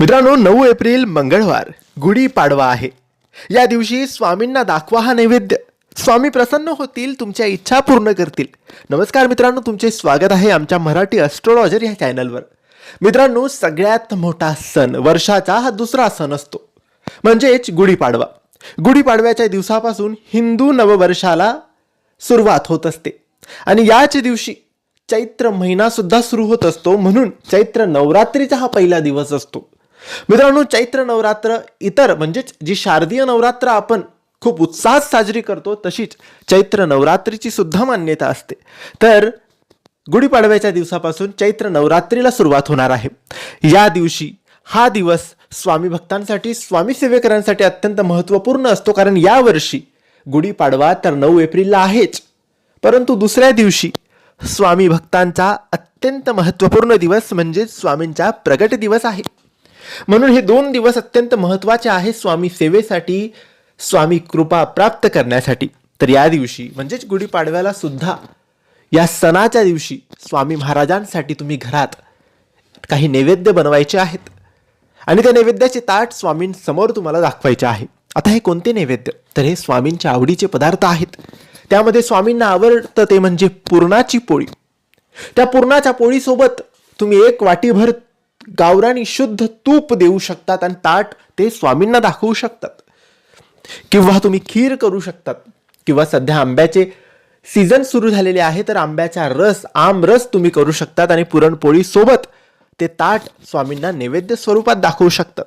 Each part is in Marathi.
मित्रांनो नऊ एप्रिल मंगळवार गुढीपाडवा आहे. या दिवशी स्वामींना दाखवा हा नैवेद्य. स्वामी प्रसन्न होतील तुमच्या इच्छा पूर्ण करतील. नमस्कार मित्रांनो तुमचे स्वागत आहे आमच्या मराठी अस्ट्रोलॉजर या चॅनलवर मित्रांनो सगळ्यात मोठा सण वर्षाचा हा दुसरा सण असतो. म्हणजेच गुढीपाडवा गुढीपाडव्याच्या दिवसापासून हिंदू नववर्षाला सुरुवात होत असते. आणि याच दिवशी चैत्र महिनासुद्धा सुरू होत असतो म्हणून चैत्र नवरात्रीचा हा पहिला दिवस असतो. मित्रांनो चैत्र नवरात्र इतर म्हणजेच जी शारदीय नवरात्र आपण खूप उत्साहात साजरी करतो तशीच चैत्र नवरात्रीची सुद्धा मान्यता असते. तर गुढीपाडव्याच्या दिवसापासून चैत्र नवरात्रीला सुरुवात होणार आहे. या दिवशी हा दिवस स्वामी भक्तांसाठी स्वामी सेवेकरांसाठी अत्यंत महत्त्वपूर्ण असतो कारण यावर्षी गुढीपाडवा तर नऊ एप्रिलला आहेच परंतु दुसऱ्या दिवशी स्वामी भक्तांचा अत्यंत महत्त्वपूर्ण दिवस म्हणजे स्वामींचा प्रगट दिवस आहे. म्हणून हे दोन दिवस अत्यंत महत्त्वाचे आहे स्वामी सेवेसाठी स्वामी कृपा प्राप्त करण्यासाठी. तर या दिवशी म्हणजेच गुढीपाडव्याला सुद्धा या सणाच्या दिवशी स्वामी महाराजांसाठी तुम्ही घरात काही नैवेद्य बनवायचे आहेत. आणि त्या नैवेद्याचे ताट स्वामींसमोर तुम्हाला दाखवायचे आहे. आता हे कोणते नैवेद्य? तर हे स्वामींच्या आवडीचे पदार्थ आहेत. त्यामध्ये स्वामींना आवडतं ते म्हणजे पुरणाची पोळी. त्या पुरणाच्या पोळीसोबत तुम्ही एक वाटीभर गावरानी शुद्ध तूप देऊ शकतात आणि ताट ते स्वामींना दाखवू शकतात. किंवा तुम्ही खीर करू शकतात. किंवा सध्या आंब्याचे सीझन सुरू झालेले आहे तर आंब्याचा रस आम रस तुम्ही करू शकतात आणि पुरणपोळी सोबत ते ताट स्वामींना नैवेद्य स्वरूपात दाखवू शकतात.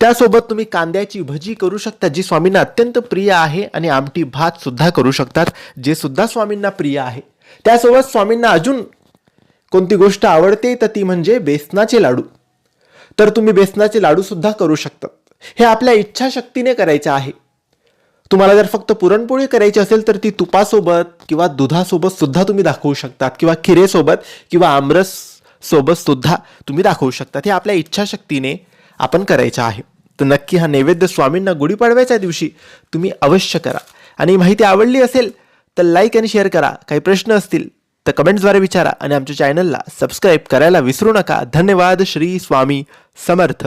त्यासोबत तुम्ही कांद्याची भजी करू शकता जी स्वामींना अत्यंत प्रिय आहे आणि आमटी भात सुद्धा करू शकतात जे सुद्धा स्वामींना प्रिय आहे. त्यासोबत स्वामींना अजून कोणती गोष्ट आवडते तर ती म्हणजे बेसनाचे लाडू. तर तुम्ही बेसनाचे लाडूसुद्धा करू शकतात हे आपल्या इच्छाशक्तीने करायचे आहे. तुम्हाला जर फक्त पुरणपोळी करायची असेल तर ती तुपासोबत किंवा दुधासोबत सुद्धा तुम्ही दाखवू शकतात. किंवा खिरेसोबत किंवा आमरस सोबत सुद्धा तुम्ही दाखवू शकतात. हे आपल्या इच्छाशक्तीने आपण करायचं आहे. तर नक्की हा नैवेद्य स्वामींना गुढीपाडव्याच्या दिवशी तुम्ही अवश्य करा. आणि माहिती आवडली असेल तर लाईक आणि शेअर करा. काही प्रश्न असतील तर कमेंट्सद्वारे विचारा आणि आमच्या चॅनलला सबस्क्राईब करायला विसरू नका. धन्यवाद. श्री स्वामी समर्थ.